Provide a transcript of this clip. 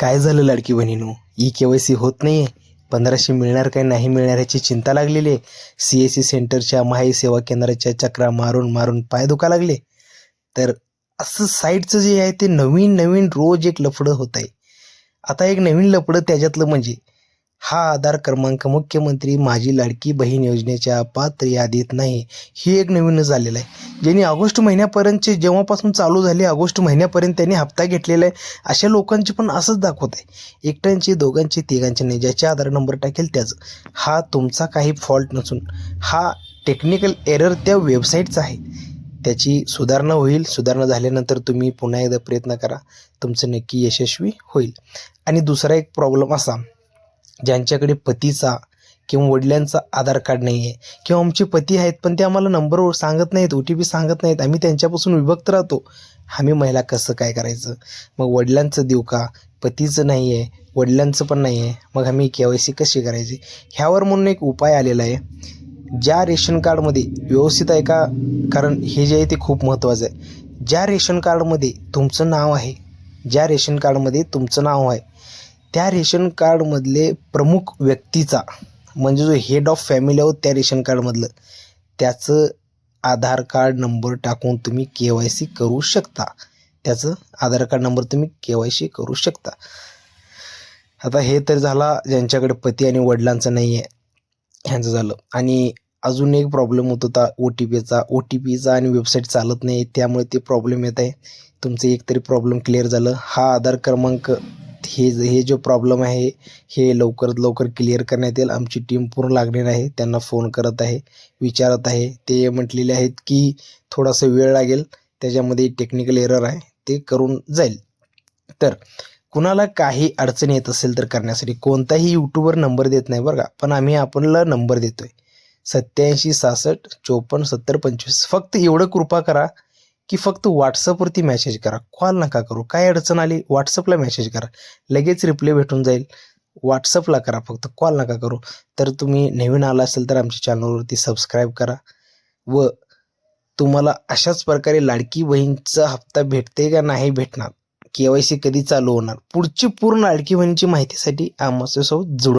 काय झालं लाडकी बहिणीनो? ई के वाय सी होत नाही आहे पंधराशे मिळणार काय नाही मिळणार याची चिंता लागलेली आहे. सी एस सी सेंटरच्या माही सेवा केंद्राच्या चक्रा मारून मारून पाय दुखा लागले. तर असं साईटचं जे आहे ते नवीन नवीन रोज एक लफडं होत आहे. आता एक नवीन लफडं त्याच्यातलं म्हणजे हा आधार क्रमांक मुख्यमंत्री माझी लाडकी बहीण योजनेच्या पात्र यादीत नाही. हे एक नवीनच झालेलं आहे. ज्यांनी ऑगस्ट महिन्यापर्यंतचे जेव्हापासून चालू झाले ऑगस्ट महिन्यापर्यंत त्यांनी हप्ता घेतलेला आहे. अशा लोकांचे पण असंच दाखवत आहे. एकट्यांचे दोघांचे तिघांचे नाही ज्याच्या आधार नंबर टाकेल त्याचं. हा तुमचा काही फॉल्ट नसून हा टेक्निकल एरर त्या वेबसाईटचा आहे. त्याची सुधारणा होईल. सुधारणा झाल्यानंतर तुम्ही पुन्हा एकदा प्रयत्न करा. तुमचं नक्की यशस्वी होईल. आणि दुसरा एक प्रॉब्लेम असा ज्यांच्याकडे पतीचा किंवा वडिलांचं आधार कार्ड नाही आहे किंवा आमचे पती आहेत पण ते आम्हाला नंबर सांगत नाहीत ओ टी पी सांगत नाहीत. आम्ही त्यांच्यापासून विभक्त राहतो. आम्ही महिला कसं काय करायचं? मग वडिलांचं देऊ का? पतीचं नाही आहे वडिलांचं पण नाही आहे मग आम्ही के वाय सी कशी करायची? ह्यावर म्हणून एक उपाय आलेला आहे. ज्या रेशन कार्डमध्ये व्यवस्थित आहे का? कारण हे जे आहे ते खूप महत्त्वाचं आहे. ज्या रेशन कार्डमध्ये तुमचं नाव आहे ज्या रेशन कार्डमध्ये तुमचं नाव आहे त्या रेशन कार्डमधले प्रमुख व्यक्तीचा म्हणजे जो हेड ऑफ फॅमिली आहोत त्या रेशन कार्डमधलं त्याचं आधार कार्ड नंबर टाकून तुम्ही के वाय सी करू शकता. त्याचं आधार कार्ड नंबर तुम्ही के वाय सी करू शकता. आता हे तर झाला ज्यांच्याकडे पती आणि वडिलांचं नाही आहे ह्यांचं झालं. आणि अजून एक प्रॉब्लेम होत होता ओ टी पीचा ओ टी पीचा आणि वेबसाईट चालत नाही त्यामुळे ते प्रॉब्लेम येत आहे. तुमचं एक तरी प्रॉब्लेम क्लिअर झालं. हा आधार क्रमांक हे हे जो प्रॉब्लेम आहे हे लवकरात लवकर क्लिअर करण्यात येईल. आमची टीम पूर्ण लागणार आहे. त्यांना फोन करत आहे विचारत आहे. ते म्हटलेले आहेत की थोडासा वेळ लागेल. त्याच्यामध्ये टेक्निकल एरर आहे. ते करून जाईल. तर कुणाला काही अडचण येत असेल तर करण्यासाठी कोणताही यूट्यूबवर नंबर देत नाही बरं का. पण आम्ही आपल्याला नंबर देतो आहे सत्याऐंशी सहासष्ट चोपन्न सत्तर पंचवीस. फक्त एवढं कृपा करा. की फक्त व्हॉट्सअपवरती मेसेज करा. कॉल नका करू. काय अडचण आली? व्हॉट्सअपला मेसेज करा. लगेच रिप्लाय भेटून जाईल. व्हॉट्सअपला करा फक्त. कॉल नका करू. तर तुम्ही नवीन आला असेल तर आमच्या चॅनलवरती सबस्क्राईब करा. व तुम्हाला अशाच प्रकारे लाडकी बहीणचा हप्ता भेटते का नाही भेटणार? के वाय सी कधी चालू होणार? पुढची पूर्ण लाडकी बहिणीची माहितीसाठी आमच्यासोबत जुळू